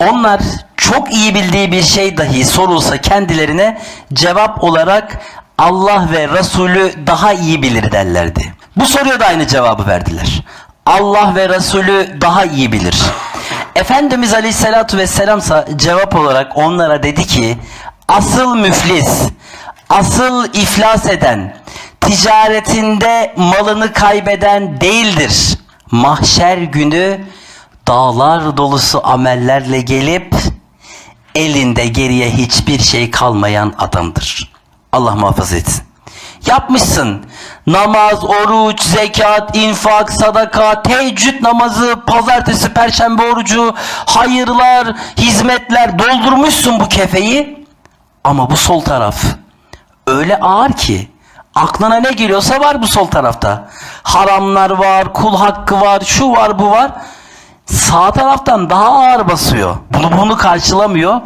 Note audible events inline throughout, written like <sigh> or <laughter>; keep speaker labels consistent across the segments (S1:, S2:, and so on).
S1: Onlar çok iyi bildiği bir şey dahi sorulsa kendilerine cevap olarak Allah ve Resulü daha iyi bilir derlerdi. Bu soruya da aynı cevabı verdiler. Allah ve Resulü daha iyi bilir. Efendimiz Aleyhisselatü Vesselamsa cevap olarak onlara dedi ki asıl müflis, asıl iflas eden, ticaretinde malını kaybeden değildir. Mahşer günü dağlar dolusu amellerle gelip elinde geriye hiçbir şey kalmayan adamdır. Allah muhafaza etsin. Yapmışsın. Namaz, oruç, zekat, infak, sadaka, teheccüd namazı, pazartesi, perşembe orucu, hayırlar, hizmetler doldurmuşsun bu kefeyi. Ama bu sol taraf öyle ağır ki aklına ne geliyorsa var bu sol tarafta. Haramlar var, kul hakkı var, şu var, bu var. Sağ taraftan daha ağır basıyor. Bunu bunu karşılamıyor.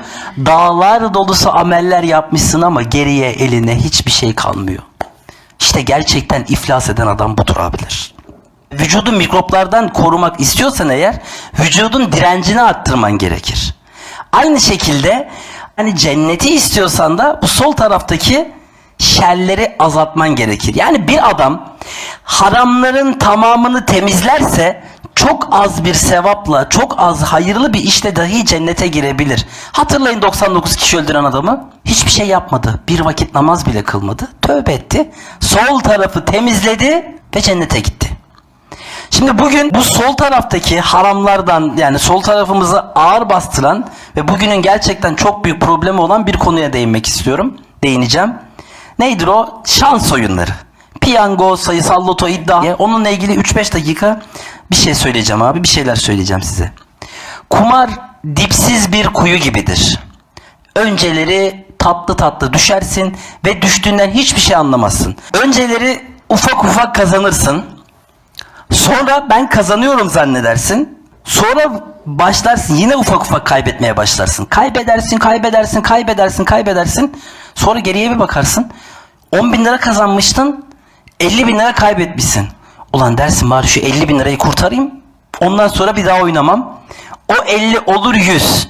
S1: Dağlar dolusu ameller yapmışsın ama geriye eline hiçbir şey kalmıyor. İşte gerçekten iflas eden adam budur abiler. Vücudu mikroplardan korumak istiyorsan eğer vücudun direncini arttırman gerekir. Aynı şekilde hani cenneti istiyorsan da bu sol taraftaki şerleri azaltman gerekir. Yani bir adam haramların tamamını temizlerse çok az bir sevapla, çok az hayırlı bir işte dahi cennete girebilir. Hatırlayın 99 kişi öldüren adamı. Hiçbir şey yapmadı. Bir vakit namaz bile kılmadı. Tövbe etti. Sol tarafı temizledi ve cennete gitti. Şimdi bugün bu sol taraftaki haramlardan yani sol tarafımızı ağır bastıran ve bugünün gerçekten çok büyük problemi olan bir konuya değinmek istiyorum. Değineceğim. Nedir o? Şans oyunları. Piyango, sayısal loto, iddia. Onunla ilgili 3-5 dakika bir şey söyleyeceğim abi. Bir şeyler söyleyeceğim size. Kumar dipsiz bir kuyu gibidir. Önceleri tatlı tatlı düşersin ve düştüğünden hiçbir şey anlamazsın. Önceleri ufak ufak kazanırsın. Sonra ben kazanıyorum zannedersin. Sonra başlarsın yine ufak ufak kaybetmeye başlarsın. Kaybedersin, kaybedersin, kaybedersin, kaybedersin. Sonra geriye bir bakarsın. 10 bin lira kazanmıştın. 50 bin lira kaybetmişsin. Ulan dersin bari şu 50 bin lirayı kurtarayım. Ondan sonra bir daha oynamam. O 50 olur 100.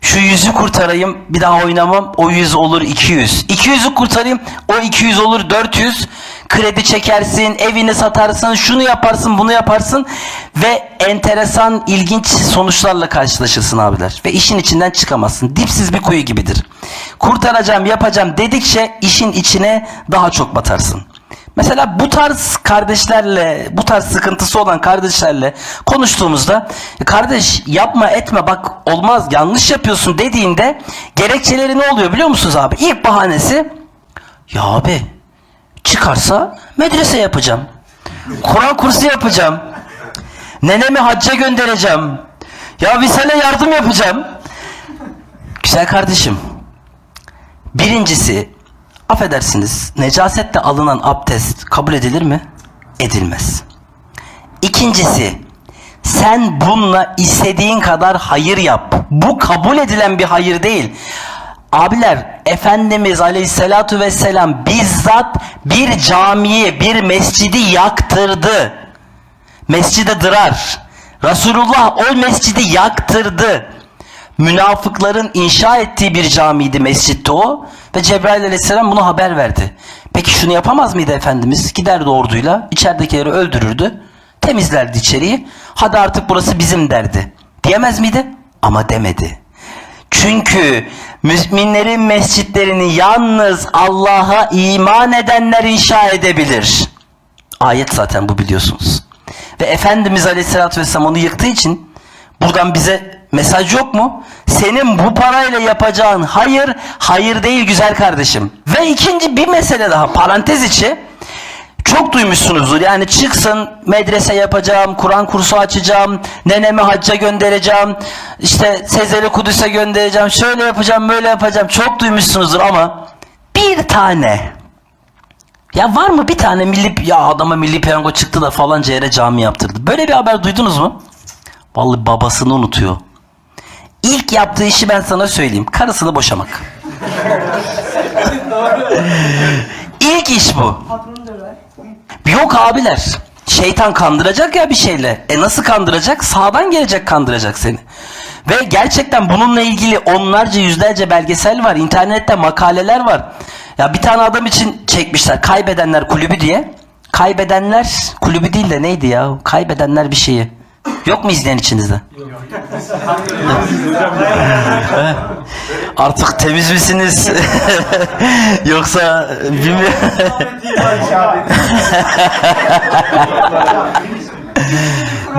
S1: Şu yüzü kurtarayım bir daha oynamam. O 100 olur 200. 200'ü kurtarayım o 200 olur 400. Kredi çekersin, evini satarsın, şunu yaparsın, bunu yaparsın ve enteresan, ilginç sonuçlarla karşılaşırsın abiler. Ve işin içinden çıkamazsın. Dipsiz bir kuyu gibidir. Kurtaracağım, yapacağım dedikçe işin içine daha çok batarsın. Mesela bu tarz kardeşlerle, bu tarz sıkıntısı olan kardeşlerle konuştuğumuzda kardeş yapma etme bak olmaz yanlış yapıyorsun dediğinde gerekçeleri ne oluyor biliyor musunuz abi? İlk bahanesi ya abi çıkarsa medrese yapacağım. Kur'an kursu yapacağım. Nenemi hacca göndereceğim. Ya bir sene yardım yapacağım. Güzel kardeşim. Birincisi affedersiniz necasetle alınan abdest kabul edilir mi? Edilmez. İkincisi sen bununla istediğin kadar hayır yap. Bu kabul edilen bir hayır değil. Abiler Efendimiz Aleyhisselatu Vesselam bizzat bir camiyi, bir mescidi yaktırdı. Mescide dırar. Resulullah o mescidi yaktırdı. Münafıkların inşa ettiği bir camiydi mescitte o. Ve Cebrail aleyhisselam bunu haber verdi. Peki şunu yapamaz mıydı Efendimiz? Giderdi orduyla içeridekileri öldürürdü. Temizlerdi içeriği. Hadi artık burası bizim derdi. Diyemez miydi? Ama demedi. Çünkü müminlerin mescitlerini yalnız Allah'a iman edenler inşa edebilir. Ayet zaten bu biliyorsunuz. Ve Efendimiz Aleyhisselatü Vesselam onu yıktığı için buradan bize mesaj yok mu? Senin bu parayla yapacağın hayır, hayır değil güzel kardeşim. Ve ikinci bir mesele daha parantez içi. Çok duymuşsunuzdur yani çıksın medrese yapacağım, Kur'an kursu açacağım, nenemi hacca göndereceğim, işte Sezeri Kudüs'e göndereceğim, şöyle yapacağım, böyle yapacağım. Çok duymuşsunuzdur ama bir tane ya var mı bir tane milli ya adama milli piyango çıktı da falanca yere cami yaptırdı. Böyle bir haber duydunuz mu? Vallahi babasını unutuyor. İlk yaptığı işi ben sana söyleyeyim. Karısını boşamak. İlk iş bu. Yok abiler. Şeytan kandıracak ya bir şeyle. E nasıl kandıracak? Sağdan gelecek kandıracak seni. Ve gerçekten bununla ilgili onlarca yüzlerce belgesel var. İnternette makaleler var. Ya bir tane adam için çekmişler. Kaybedenler kulübü diye. Kaybedenler kulübü değil de neydi ya? Kaybedenler bir şeyi. Yok mu izleyen içinizde? Artık temiz misiniz? <laughs> Yoksa bilmiyorum.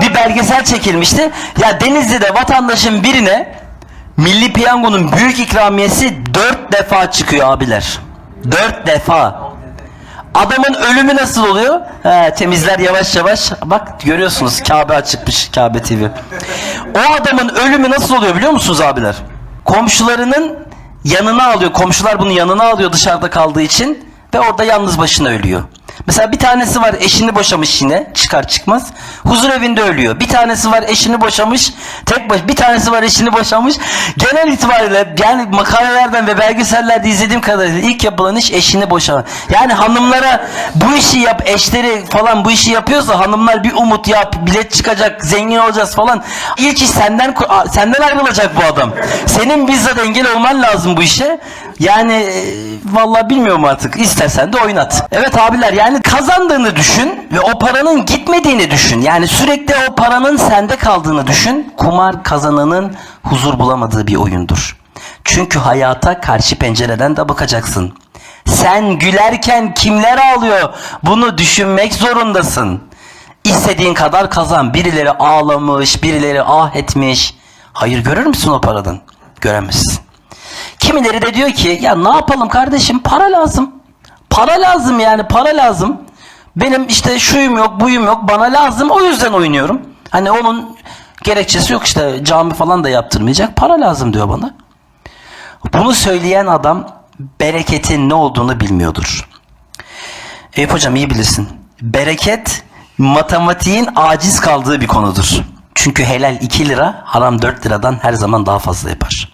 S1: <laughs> bir belgesel çekilmişti. Ya Denizli'de vatandaşın birine Milli Piyango'nun büyük ikramiyesi dört defa çıkıyor abiler. Dört defa. Adamın ölümü nasıl oluyor? He, temizler yavaş yavaş. Bak görüyorsunuz Kabe açıkmış Kabe TV. O adamın ölümü nasıl oluyor biliyor musunuz abiler? Komşularının yanına alıyor. Komşular bunu yanına alıyor dışarıda kaldığı için ve orada yalnız başına ölüyor. Mesela bir tanesi var eşini boşamış yine çıkar çıkmaz. Huzur evinde ölüyor. Bir tanesi var eşini boşamış. Tek baş bir tanesi var eşini boşamış. Genel itibariyle yani makalelerden ve belgesellerde izlediğim kadarıyla ilk yapılan iş eşini boşama. Yani hanımlara bu işi yap eşleri falan bu işi yapıyorsa hanımlar bir umut yap bilet çıkacak zengin olacağız falan. İlk iş senden senden ayrılacak bu adam. Senin bizzat engel olman lazım bu işe. Yani e, vallahi bilmiyorum artık. İstersen de oynat. Evet abiler yani kazandığını düşün ve o paranın gitmediğini düşün. Yani sürekli o paranın sende kaldığını düşün. Kumar kazananın huzur bulamadığı bir oyundur. Çünkü hayata karşı pencereden de bakacaksın. Sen gülerken kimler ağlıyor? Bunu düşünmek zorundasın. İstediğin kadar kazan. Birileri ağlamış, birileri ah etmiş. Hayır görür müsün o paradan? Göremezsin. Kimileri de diyor ki ya ne yapalım kardeşim para lazım. Para lazım yani para lazım. Benim işte şuyum yok buyum yok bana lazım o yüzden oynuyorum. Hani onun gerekçesi yok işte cami falan da yaptırmayacak para lazım diyor bana. Bunu söyleyen adam bereketin ne olduğunu bilmiyordur. Eyüp hocam iyi bilirsin. Bereket matematiğin aciz kaldığı bir konudur. Çünkü helal 2 lira, haram 4 liradan her zaman daha fazla yapar.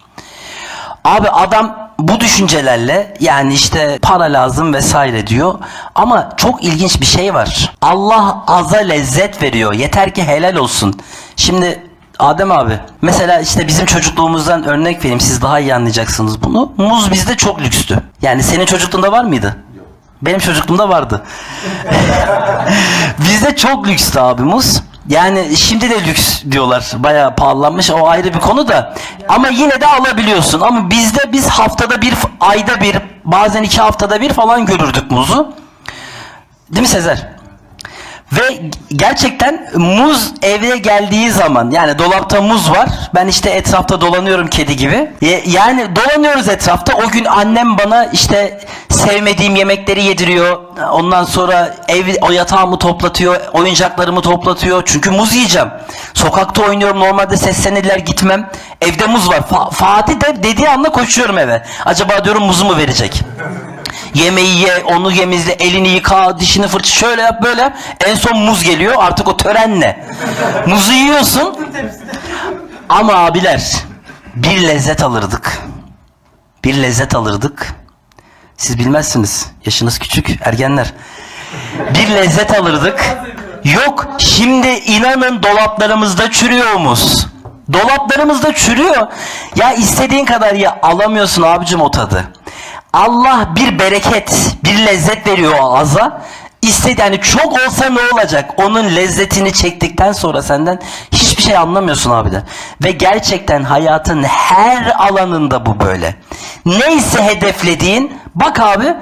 S1: Abi adam bu düşüncelerle yani işte para lazım vesaire diyor. Ama çok ilginç bir şey var. Allah aza lezzet veriyor. Yeter ki helal olsun. Şimdi Adem abi mesela işte bizim çocukluğumuzdan örnek vereyim siz daha iyi anlayacaksınız bunu. Muz bizde çok lükstü. Yani senin çocukluğunda var mıydı? Benim çocukluğumda vardı. <laughs> bizde çok lükstü abi muz. Yani şimdi de lüks diyorlar. Bayağı pahalanmış. O ayrı bir konu da. Ama yine de alabiliyorsun. Ama bizde biz haftada bir, ayda bir, bazen iki haftada bir falan görürdük muzu. Değil mi Sezer? Ve gerçekten muz eve geldiği zaman yani dolapta muz var. Ben işte etrafta dolanıyorum kedi gibi. Yani dolanıyoruz etrafta. O gün annem bana işte sevmediğim yemekleri yediriyor. Ondan sonra ev o yatağımı toplatıyor, oyuncaklarımı toplatıyor. Çünkü muz yiyeceğim. Sokakta oynuyorum. Normalde seslenirler gitmem. Evde muz var. Fa- Fatih de dediği anda koşuyorum eve. Acaba diyorum muzu mu verecek? Yemeği ye, onu yemizle, elini yıka, dişini fırça, şöyle yap, böyle. En son muz geliyor, artık o tören ne? Muzu yiyorsun. Ama abiler, bir lezzet alırdık. Bir lezzet alırdık. Siz bilmezsiniz, yaşınız küçük, ergenler. Bir lezzet alırdık. Yok, şimdi inanın dolaplarımızda çürüyor muz. Dolaplarımızda çürüyor. Ya istediğin kadar ya alamıyorsun abicim o tadı. Allah bir bereket, bir lezzet veriyor o ağza. İstedi yani çok olsa ne olacak? Onun lezzetini çektikten sonra senden hiçbir şey anlamıyorsun abiler. Ve gerçekten hayatın her alanında bu böyle. Neyse hedeflediğin bak abi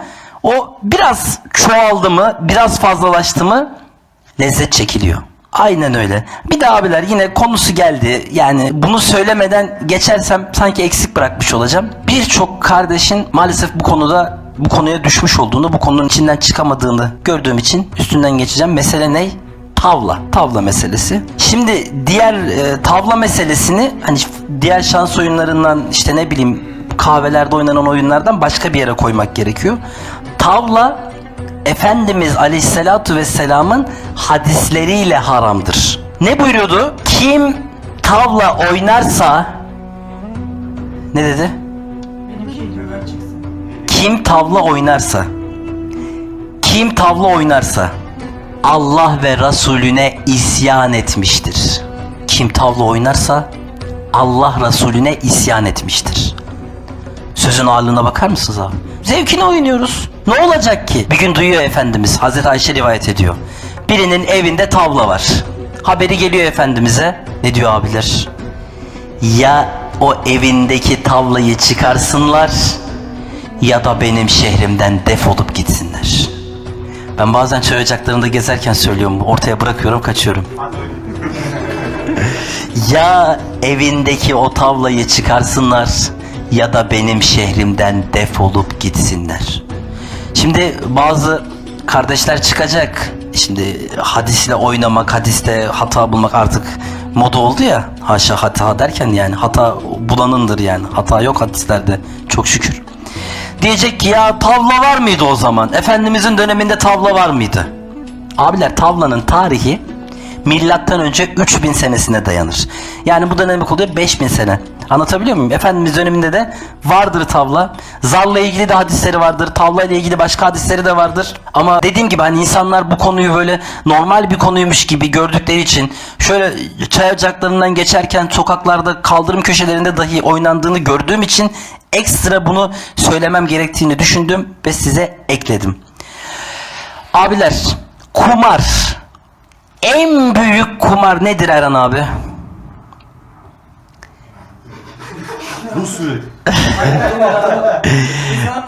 S1: o biraz çoğaldı mı, biraz fazlalaştı mı lezzet çekiliyor. Aynen öyle. Bir de abiler yine konusu geldi. Yani bunu söylemeden geçersem sanki eksik bırakmış olacağım. Birçok kardeşin maalesef bu konuda bu konuya düşmüş olduğunu, bu konunun içinden çıkamadığını gördüğüm için üstünden geçeceğim. Mesele ne? Tavla. Tavla meselesi. Şimdi diğer e, tavla meselesini hani diğer şans oyunlarından işte ne bileyim kahvelerde oynanan oyunlardan başka bir yere koymak gerekiyor. Tavla Efendimiz Aleyhisselatu Vesselam'ın hadisleriyle haramdır. Ne buyuruyordu? Kim tavla oynarsa ne dedi? Kim tavla oynarsa kim tavla oynarsa Allah ve Resulüne isyan etmiştir. Kim tavla oynarsa Allah Resulüne isyan etmiştir. Sözün ağırlığına bakar mısınız abi? Zevkine oynuyoruz. Ne olacak ki? Bir gün duyuyor Efendimiz. Hazreti Ayşe rivayet ediyor. Birinin evinde tavla var. Haberi geliyor Efendimiz'e. Ne diyor abiler? Ya o evindeki tavlayı çıkarsınlar ya da benim şehrimden defolup gitsinler. Ben bazen çay ocaklarında gezerken söylüyorum. Ortaya bırakıyorum kaçıyorum. ya evindeki o tavlayı çıkarsınlar ya da benim şehrimden defolup gitsinler. Şimdi bazı kardeşler çıkacak. Şimdi hadisle oynamak, hadiste hata bulmak artık moda oldu ya. Haşa hata derken yani hata bulanındır yani. Hata yok hadislerde çok şükür. Diyecek ki ya tavla var mıydı o zaman? Efendimizin döneminde tavla var mıydı? Abiler tavlanın tarihi milattan önce 3000 senesine dayanır. Yani bu demek oluyor? 5000 sene. Anlatabiliyor muyum? Efendimiz döneminde de vardır tavla. Zarla ilgili de hadisleri vardır. Tavla ile ilgili başka hadisleri de vardır. Ama dediğim gibi hani insanlar bu konuyu böyle normal bir konuymuş gibi gördükleri için şöyle çay ocaklarından geçerken sokaklarda kaldırım köşelerinde dahi oynandığını gördüğüm için ekstra bunu söylemem gerektiğini düşündüm ve size ekledim. Abiler kumar en büyük kumar nedir Erhan abi?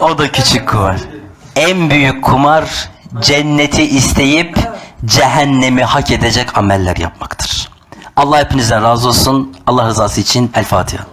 S1: <laughs> o da küçük kumar. En büyük kumar cenneti isteyip cehennemi hak edecek ameller yapmaktır. Allah hepinizden razı olsun. Allah rızası için El Fatiha.